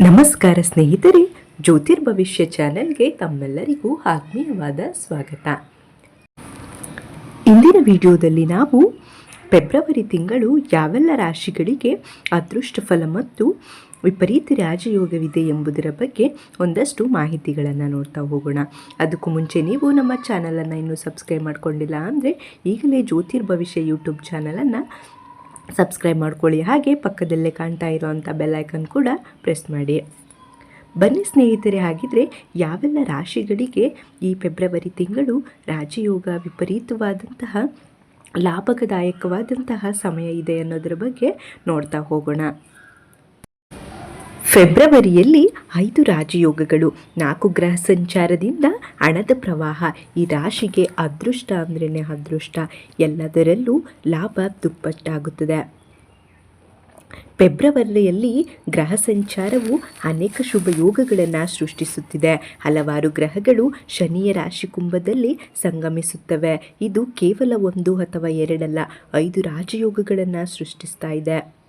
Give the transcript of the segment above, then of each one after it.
ನಮಸ್ಕಾರ ಸ್ನೇಹಿತರೆ ಜ್ಯೋತಿರ್ಭವಿಷ್ಯ ಚಾನೆಲ್ಗೆ ತಮ್ಮೆಲ್ಲರಿಗೂ ಆತ್ಮೀಯವಾದ ಸ್ವಾಗತ. ಇಂದಿನ ವಿಡಿಯೋದಲ್ಲಿ ನಾವು ಫೆಬ್ರವರಿ ತಿಂಗಳು ಯಾವೆಲ್ಲ ರಾಶಿಗಳಿಗೆ ಅದೃಷ್ಟ ಫಲ ಮತ್ತು ವಿಪರೀತ ರಾಜಯೋಗವಿದೆ ಎಂಬುದರ ಬಗ್ಗೆ ಒಂದಷ್ಟು ಮಾಹಿತಿಗಳನ್ನು ನೋಡ್ತಾ ಹೋಗೋಣ. ಅದಕ್ಕೂ ಮುಂಚೆ ನೀವು ನಮ್ಮ ಚಾನಲನ್ನು ಇನ್ನೂ ಸಬ್ಸ್ಕ್ರೈಬ್ ಮಾಡಿಕೊಂಡಿಲ್ಲ ಅಂದರೆ ಈಗಲೇ ಜ್ಯೋತಿರ್ಭವಿಷ್ಯ ಯೂಟ್ಯೂಬ್ ಚಾನಲನ್ನು ಸಬ್ಸ್ಕ್ರೈಬ್ ಮಾಡ್ಕೊಳ್ಳಿ. ಹಾಗೆ ಪಕ್ಕದಲ್ಲೇ ಕಾಣ್ತಾ ಇರೋವಂಥ ಬೆಲ್ಲೈಕನ್ ಕೂಡ ಪ್ರೆಸ್ ಮಾಡಿ. ಬನ್ನಿ ಸ್ನೇಹಿತರೆ, ಹಾಗಿದ್ರೆ ಯಾವೆಲ್ಲ ರಾಶಿಗಳಿಗೆ ಈ ಫೆಬ್ರವರಿ ತಿಂಗಳು ರಾಜಯೋಗ ವಿಪರೀತವಾದಂತಹ ಲಾಭದಾಯಕವಾದಂತಹ ಸಮಯ ಇದೆ ಅನ್ನೋದರ ಬಗ್ಗೆ ನೋಡ್ತಾ ಹೋಗೋಣ. ಫೆಬ್ರವರಿಯಲ್ಲಿ ಐದು ರಾಜಯೋಗಗಳು, ನಾಲ್ಕು ಗ್ರಹ ಸಂಚಾರದಿಂದ ಹಣದ ಪ್ರವಾಹ. ಈ ರಾಶಿಗೆ ಅದೃಷ್ಟ ಅಂದ್ರೇ ಅದೃಷ್ಟ. ಎಲ್ಲದರಲ್ಲೂ ಲಾಭ, ದುಪ್ಪಟ್ಟಾಗುತ್ತದೆ. ಫೆಬ್ರವರಿಯಲ್ಲಿ ಗ್ರಹ ಸಂಚಾರವು ಅನೇಕ ಶುಭ ಯೋಗಗಳನ್ನು ಸೃಷ್ಟಿಸುತ್ತಿದೆ. ಹಲವಾರು ಗ್ರಹಗಳು ಶನಿಯ ರಾಶಿ ಕುಂಭದಲ್ಲಿ ಸಂಗಮಿಸುತ್ತವೆ. ಇದು ಕೇವಲ ಒಂದು ಅಥವಾ ಎರಡಲ್ಲ, ಐದು ರಾಜಯೋಗಗಳನ್ನು ಸೃಷ್ಟಿಸ್ತಾ ಇದೆ.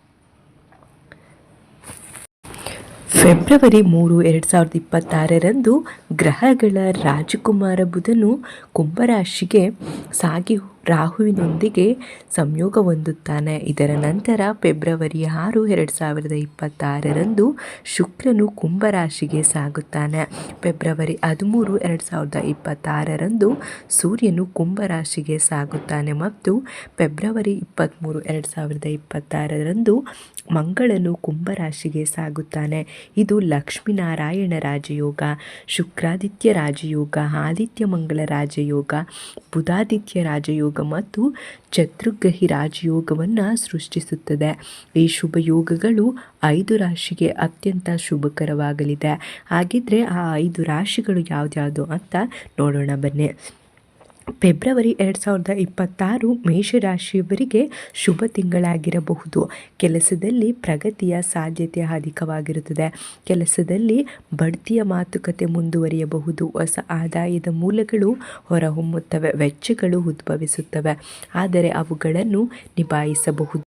ಫೆಬ್ರವರಿ ಮೂರು ಎರಡು ಸಾವಿರದ ಇಪ್ಪತ್ತಾರರಂದು ಗ್ರಹಗಳ ರಾಜಕುಮಾರ ಬುಧನು ಕುಂಭರಾಶಿಗೆ ಸಾಗಿ ರಾಹುವಿನೊಂದಿಗೆ ಸಂಯೋಗ ಹೊಂದುತ್ತಾನೆ. ಇದರ ನಂತರ ಫೆಬ್ರವರಿ ಆರು, ಎರಡು ಸಾವಿರದ ಇಪ್ಪತ್ತಾರರಂದು ಶುಕ್ರನು ಕುಂಭರಾಶಿಗೆ ಸಾಗುತ್ತಾನೆ. ಫೆಬ್ರವರಿ ಹದಿಮೂರು, ಎರಡು ಸಾವಿರದ ಇಪ್ಪತ್ತಾರರಂದು ಸೂರ್ಯನು ಕುಂಭರಾಶಿಗೆ ಸಾಗುತ್ತಾನೆ ಮತ್ತು ಫೆಬ್ರವರಿ ಇಪ್ಪತ್ತ್ಮೂರು ಎರಡು ಸಾವಿರದ ಇಪ್ಪತ್ತಾರರಂದು ಮಂಗಳನು ಕುಂಭರಾಶಿಗೆ ಸಾಗುತ್ತಾನೆ. ಇದು ಲಕ್ಷ್ಮೀನಾರಾಯಣ ರಾಜಯೋಗ, ಶುಕ್ರಾದಿತ್ಯ ರಾಜಯೋಗ, ಆದಿತ್ಯ ಮಂಗಳ ರಾಜಯೋಗ, ಬುಧಾದಿತ್ಯ ರಾಜಯೋಗ ಮತ್ತು ಚತುರ್ಗ್ರಹಿ ರಾಜಯೋಗವನ್ನು ಸೃಷ್ಟಿಸುತ್ತದೆ. ಈ ಶುಭ ಯೋಗಗಳು ಐದು ರಾಶಿಗೆ ಅತ್ಯಂತ ಶುಭಕರವಾಗಲಿದೆ. ಹಾಗಿದ್ರೆ ಆ ಐದು ರಾಶಿಗಳು ಯಾವುದ್ಯಾವುದು ಅಂತ ನೋಡೋಣ ಬನ್ನಿ. ಫೆಬ್ರವರಿ ಎರಡು ಸಾವಿರದ ಇಪ್ಪತ್ತಾರು ಮೇಷರಾಶಿಯವರಿಗೆ ಶುಭ ತಿಂಗಳಾಗಿರಬಹುದು. ಕೆಲಸದಲ್ಲಿ ಪ್ರಗತಿಯ ಸಾಧ್ಯತೆ ಅಧಿಕವಾಗಿರುತ್ತದೆ. ಕೆಲಸದಲ್ಲಿ ಬಡ್ತಿಯ ಮಾತುಕತೆ ಮುಂದುವರಿಯಬಹುದು. ಹೊಸ ಆದಾಯದ ಮೂಲಗಳು ಹೊರಹೊಮ್ಮುತ್ತವೆ. ವೆಚ್ಚಗಳು ಉದ್ಭವಿಸುತ್ತವೆ. ಆದರೆ ಅವುಗಳನ್ನು ನಿಭಾಯಿಸಬಹುದು.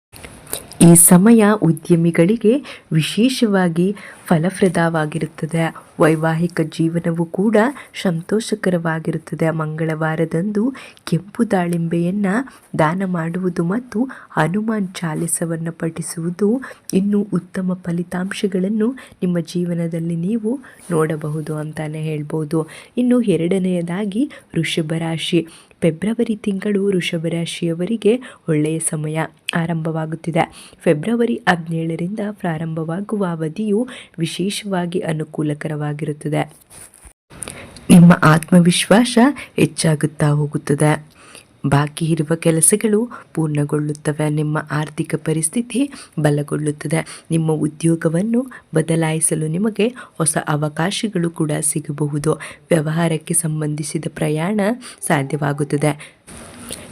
ಈ ಸಮಯ ಉದ್ಯಮಿಗಳಿಗೆ ವಿಶೇಷವಾಗಿ ಫಲಪ್ರದವಾಗಿರುತ್ತದೆ. ವೈವಾಹಿಕ ಜೀವನವು ಕೂಡ ಸಂತೋಷಕರವಾಗಿರುತ್ತದೆ. ಮಂಗಳವಾರದಂದು ಕೆಂಪು ದಾಳಿಂಬೆಯನ್ನು ದಾನ ಮಾಡುವುದು ಮತ್ತು ಹನುಮಾನ್ ಚಾಲಿಸವನ್ನು ಪಠಿಸುವುದು ಇನ್ನೂ ಉತ್ತಮ ಫಲಿತಾಂಶಗಳನ್ನು ನಿಮ್ಮ ಜೀವನದಲ್ಲಿ ನೀವು ನೋಡಬಹುದು ಅಂತಲೇ ಹೇಳ್ಬೋದು. ಇನ್ನು ಎರಡನೆಯದಾಗಿ ವೃಷಭ ರಾಶಿ. ಫೆಬ್ರವರಿ ತಿಂಗಳು ವೃಷಭ ರಾಶಿಯವರಿಗೆ ಒಳ್ಳೆಯ ಸಮಯ. ಆರಂಭವಾಗುತ್ತಿದೆ. ಫೆಬ್ರವರಿ ಹದಿನೇಳರಿಂದ ಪ್ರಾರಂಭವಾಗುವ ಅವಧಿಯು ವಿಶೇಷವಾಗಿ ಅನುಕೂಲಕರವಾಗಿರುತ್ತದೆ. ನಿಮ್ಮ ಆತ್ಮವಿಶ್ವಾಸ ಹೆಚ್ಚಾಗುತ್ತಾ ಹೋಗುತ್ತದೆ. ಬಾಕಿ ಇರುವ ಕೆಲಸಗಳು ಪೂರ್ಣಗೊಳ್ಳುತ್ತವೆ. ನಿಮ್ಮ ಆರ್ಥಿಕ ಪರಿಸ್ಥಿತಿ ಬಲಗೊಳ್ಳುತ್ತದೆ. ನಿಮ್ಮ ಉದ್ಯೋಗವನ್ನು ಬದಲಾಯಿಸಲು ನಿಮಗೆ ಹೊಸ ಅವಕಾಶಗಳು ಕೂಡ ಸಿಗಬಹುದು. ವ್ಯವಹಾರಕ್ಕೆ ಸಂಬಂಧಿಸಿದ ಪ್ರಯಾಣ ಸಾಧ್ಯವಾಗುತ್ತದೆ.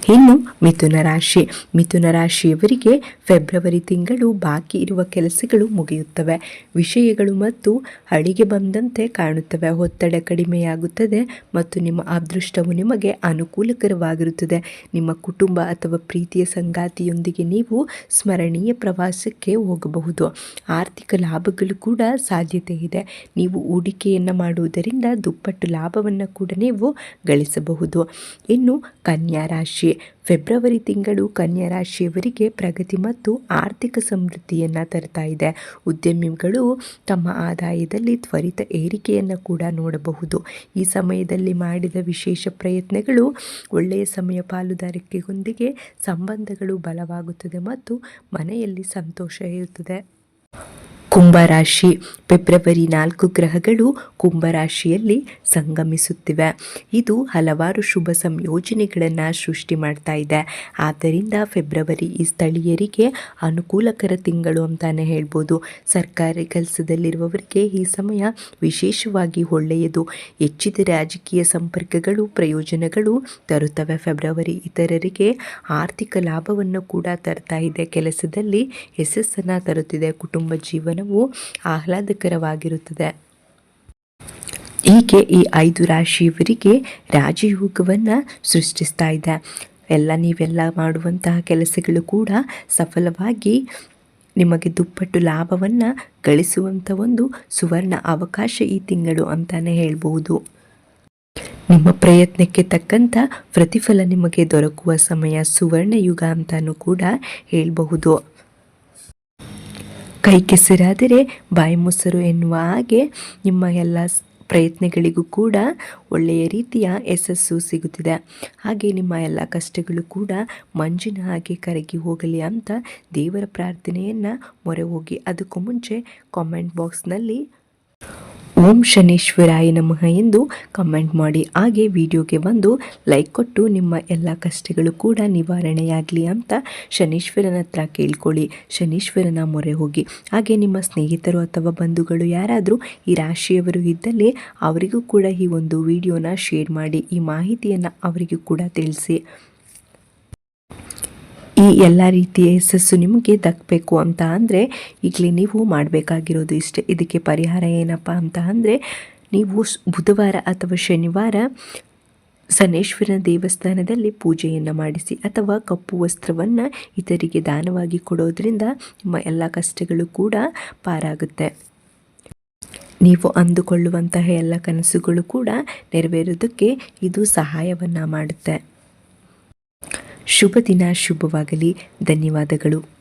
ಇನ್ನು ಮಿಥುನ ರಾಶಿ. ಮಿಥುನ ರಾಶಿಯವರಿಗೆ ಫೆಬ್ರವರಿ ತಿಂಗಳು ಬಾಕಿ ಇರುವ ಕೆಲಸಗಳು ಮುಗಿಯುತ್ತವೆ. ವಿಷಯಗಳು ಮತ್ತು ಹಳಿಗೆ ಬಂದಂತೆ ಕಾಣುತ್ತವೆ. ಒತ್ತಡ ಕಡಿಮೆಯಾಗುತ್ತದೆ ಮತ್ತು ನಿಮ್ಮ ಅದೃಷ್ಟವು ನಿಮಗೆ ಅನುಕೂಲಕರವಾಗಿರುತ್ತದೆ. ನಿಮ್ಮ ಕುಟುಂಬ ಅಥವಾ ಪ್ರೀತಿಯ ಸಂಗಾತಿಯೊಂದಿಗೆ ನೀವು ಸ್ಮರಣೀಯ ಪ್ರವಾಸಕ್ಕೆ ಹೋಗಬಹುದು. ಆರ್ಥಿಕ ಲಾಭಗಳು ಕೂಡ ಸಾಧ್ಯತೆ ಇದೆ. ನೀವು ಹೂಡಿಕೆಯನ್ನು ಮಾಡುವುದರಿಂದ ದುಪ್ಪಟ್ಟು ಲಾಭವನ್ನು ಕೂಡ ನೀವು ಗಳಿಸಬಹುದು. ಇನ್ನು ಕನ್ಯಾ ರಾಶಿ. ಫೆಬ್ರವರಿ ತಿಂಗಳು ಕನ್ಯಾ ರಾಶಿಯವರಿಗೆ ಪ್ರಗತಿ ಮತ್ತು ಆರ್ಥಿಕ ಸಮೃದ್ಧಿಯನ್ನು ತರ್ತಾ ಇದೆ. ಉದ್ಯಮಿಗಳು ತಮ್ಮ ಆದಾಯದಲ್ಲಿ ತ್ವರಿತ ಏರಿಕೆಯನ್ನು ಕೂಡ ನೋಡಬಹುದು. ಈ ಸಮಯದಲ್ಲಿ ಮಾಡಿದ ವಿಶೇಷ ಪ್ರಯತ್ನಗಳು ಒಳ್ಳೆಯ ಸಮಯ ಪಾಲುದಾರಿಕೆಯೊಂದಿಗೆ ಸಂಬಂಧಗಳು ಬಲವಾಗುತ್ತದೆ ಮತ್ತು ಮನೆಯಲ್ಲಿ ಸಂತೋಷ ಇರುತ್ತದೆ. ಕುಂಭರಾಶಿ. ಫೆಬ್ರವರಿ ನಾಲ್ಕು ಗ್ರಹಗಳು ಕುಂಭರಾಶಿಯಲ್ಲಿ ಸಂಗಮಿಸುತ್ತಿವೆ. ಇದು ಹಲವಾರು ಶುಭ ಸಂಯೋಜನೆಗಳನ್ನು ಸೃಷ್ಟಿ ಮಾಡ್ತಾ ಇದೆ. ಆದ್ದರಿಂದ ಫೆಬ್ರವರಿ ಈ ಸ್ಥಳೀಯರಿಗೆ ಅನುಕೂಲಕರ ತಿಂಗಳು ಅಂತಾನೆ ಹೇಳ್ಬೋದು. ಸರ್ಕಾರಿ ಕೆಲಸದಲ್ಲಿರುವವರಿಗೆ ಈ ಸಮಯ ವಿಶೇಷವಾಗಿ ಒಳ್ಳೆಯದು. ಹೆಚ್ಚಿದ ರಾಜಕೀಯ ಸಂಪರ್ಕಗಳು, ಪ್ರಯೋಜನಗಳು ತರುತ್ತವೆ. ಫೆಬ್ರವರಿ ಇತರರಿಗೆ ಆರ್ಥಿಕ ಲಾಭವನ್ನು ಕೂಡ ತರ್ತಾ ಇದೆ. ಕೆಲಸದಲ್ಲಿ ಯಶಸ್ಸನ್ನು ತರುತ್ತಿದೆ. ಕುಟುಂಬ ಜೀವನವು ಆಹ್ಲಾದಕರವಾಗಿರುತ್ತದೆ. ಹೀಗೆ ಈ ಐದು ರಾಶಿಯವರಿಗೆ ರಾಜಯೋಗವನ್ನು ಸೃಷ್ಟಿಸ್ತಾ ಇದೆ. ಎಲ್ಲ ನೀವೆಲ್ಲ ಮಾಡುವಂತಹ ಕೆಲಸಗಳು ಕೂಡ ಸಫಲವಾಗಿ ನಿಮಗೆ ದುಪ್ಪಟ್ಟು ಲಾಭವನ್ನು ಗಳಿಸುವಂಥ ಒಂದು ಸುವರ್ಣ ಅವಕಾಶ ಈ ತಿಂಗಳು ಅಂತಾನೆ ಹೇಳ್ಬೋದು ನಿಮ್ಮ ಪ್ರಯತ್ನಕ್ಕೆ ತಕ್ಕಂಥ ಪ್ರತಿಫಲ ನಿಮಗೆ ದೊರಕುವ ಸಮಯ ಸುವರ್ಣ ಯುಗ ಅಂತಾನೂ ಕೂಡ ಹೇಳಬಹುದು. ಕೈ ಕೆಸರಾದರೆ ಬಾಯಿ ಮೊಸರು ಎನ್ನುವ ಹಾಗೆ ನಿಮ್ಮ ಎಲ್ಲ ಪ್ರಯತ್ನಗಳಿಗೂ ಕೂಡ ಒಳ್ಳೆಯ ರೀತಿಯ ಯಶಸ್ಸು ಸಿಗುತ್ತಿದೆ. ಹಾಗೆ ನಿಮ್ಮ ಎಲ್ಲ ಕಷ್ಟಗಳು ಕೂಡ ಮಂಜಿನ ಹಾಗೆ ಕರಗಿ ಹೋಗಲಿ ಅಂತ ದೇವರ ಪ್ರಾರ್ಥನೆಯನ್ನು ಮೊರೆ ಹೋಗಿ ಅದಕ್ಕೂ ಮುಂಚೆ ಕಾಮೆಂಟ್ ಬಾಕ್ಸ್ನಲ್ಲಿ ಓಂ ಶನೇಶ್ವರಾಯ ನಮಃ ಎಂದು ಕಮೆಂಟ್ ಮಾಡಿ. ಹಾಗೆ ವಿಡಿಯೋಗೆ ಬಂದು ಲೈಕ್ ಕೊಟ್ಟು ನಿಮ್ಮ ಎಲ್ಲ ಕಷ್ಟಗಳು ಕೂಡ ನಿವಾರಣೆಯಾಗಲಿ ಅಂತ ಶನೀಶ್ವರನ ಹತ್ರ ಕೇಳ್ಕೊಳ್ಳಿ. ಶನೀಶ್ವರನ ಮೊರೆ ಹೋಗಿ. ಹಾಗೆ ನಿಮ್ಮ ಸ್ನೇಹಿತರು ಅಥವಾ ಬಂಧುಗಳು ಯಾರಾದರೂ ಈ ರಾಶಿಯವರು ಇದ್ದಲ್ಲಿ ಅವರಿಗೂ ಕೂಡ ಈ ಒಂದು ವಿಡಿಯೋನ ಶೇರ್ ಮಾಡಿ. ಈ ಮಾಹಿತಿಯನ್ನು ಅವರಿಗೂ ಕೂಡ ತಿಳಿಸಿ. ಈ ಎಲ್ಲ ರೀತಿಯ ಯಶಸ್ಸು ನಿಮಗೆ ದಕ್ಕಬೇಕು ಅಂತ ಅಂದರೆ ಈಗಲೇ ನೀವು ಮಾಡಬೇಕಾಗಿರೋದು ಇಷ್ಟೇ. ಇದಕ್ಕೆ ಪರಿಹಾರ ಏನಪ್ಪ ಅಂತ ಅಂದರೆ ನೀವು ಬುಧವಾರ ಅಥವಾ ಶನಿವಾರ ಸನೇಶ್ವರನ ದೇವಸ್ಥಾನದಲ್ಲಿ ಪೂಜೆಯನ್ನು ಮಾಡಿಸಿ ಅಥವಾ ಕಪ್ಪು ವಸ್ತ್ರವನ್ನು ಇತರಿಗೆ ದಾನವಾಗಿ ಕೊಡೋದ್ರಿಂದ ನಿಮ್ಮ ಎಲ್ಲ ಕಷ್ಟಗಳು ಕೂಡ ಪಾರಾಗುತ್ತೆ. ನೀವು ಅಂದುಕೊಳ್ಳುವಂತಹ ಎಲ್ಲ ಕನಸುಗಳು ಕೂಡ ನೆರವೇರೋದಕ್ಕೆ ಇದು ಸಹಾಯವನ್ನು ಮಾಡುತ್ತೆ. ಶುಭ ದಿನ ಶುಭವಾಗಲಿ. ಧನ್ಯವಾದಗಳು.